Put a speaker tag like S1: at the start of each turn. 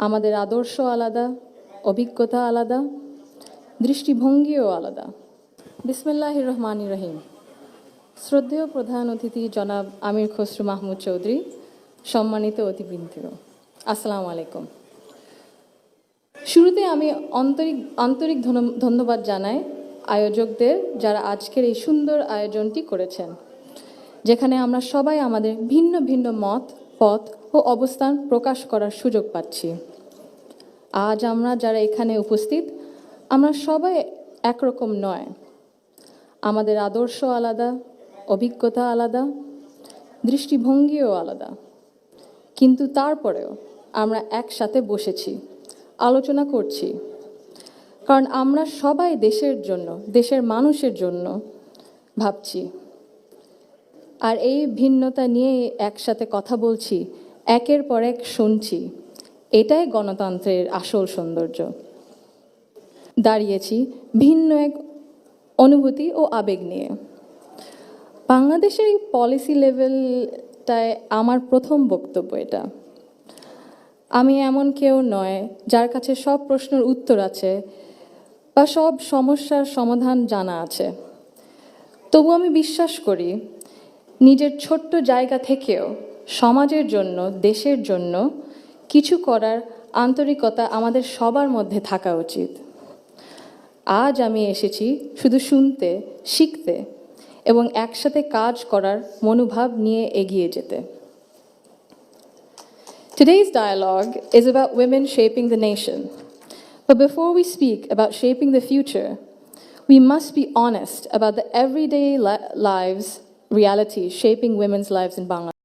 S1: আমাদের আদর্শ আলাদা, অভিজ্ঞতা আলাদা, দৃষ্টিভঙ্গিও আলাদা। বিসমিল্লাহ রহমান রহিম। শ্রদ্ধেয় প্রধান অতিথি জনাব আমির খসরু মাহমুদ চৌধুরী, সম্মানিত অতিবৃন্দ আসসালামু আলাইকুম। শুরুতে আমি আন্তরিক আন্তরিক ধন্য- ধন্যবাদ জানাই আয়োজকদের যারা আজকের এই সুন্দর আয়োজনটি করেছেন, যেখানে আমরা সবাই আমাদের ভিন্ন ভিন্ন মত পথ ও অবস্থান প্রকাশ করার সুযোগ পাচ্ছি। আজ আমরা যারা এখানে উপস্থিত, আমরা সবাই একরকম নয়। আমাদের আদর্শ আলাদা, অভিজ্ঞতা আলাদা, দৃষ্টিভঙ্গিও আলাদা। কিন্তু তারপরেও আমরা একসাথে বসেছি, আলোচনা করছি। কারণ আমরা সবাই দেশের জন্য, দেশের মানুষের জন্য ভাবছি। আর এই ভিন্নতা নিয়ে একসাথে কথা বলছি, একের পর এক শুনছি। এটাই গণতন্ত্রের আসল সৌন্দর্য। দাঁড়িয়েছি ভিন্ন এক অনুভূতি ও আবেগ নিয়ে। বাংলাদেশের এই পলিসি লেভেলটায় আমার প্রথম বক্তব্য এটা। আমি এমন কেউ নয় যার কাছে সব প্রশ্নের উত্তর আছে বা সব সমস্যার সমাধান জানা আছে। তবু আমি বিশ্বাস করি নিজের ছোট্ট জায়গা থেকেও সমাজের জন্য দেশের জন্য কিছু করার আন্তরিকতা আমাদের সবার মধ্যে থাকা উচিত আজ আমি এসেছি শুধু শুনতে শিখতে এবং একসাথে কাজ করার মনোভাব নিয়ে এগিয়ে যেতে Today's dialogue is about women shaping the nation. But before we speak about shaping the future, we must be honest about the everyday li- lives, reality shaping women's lives in Bangladesh.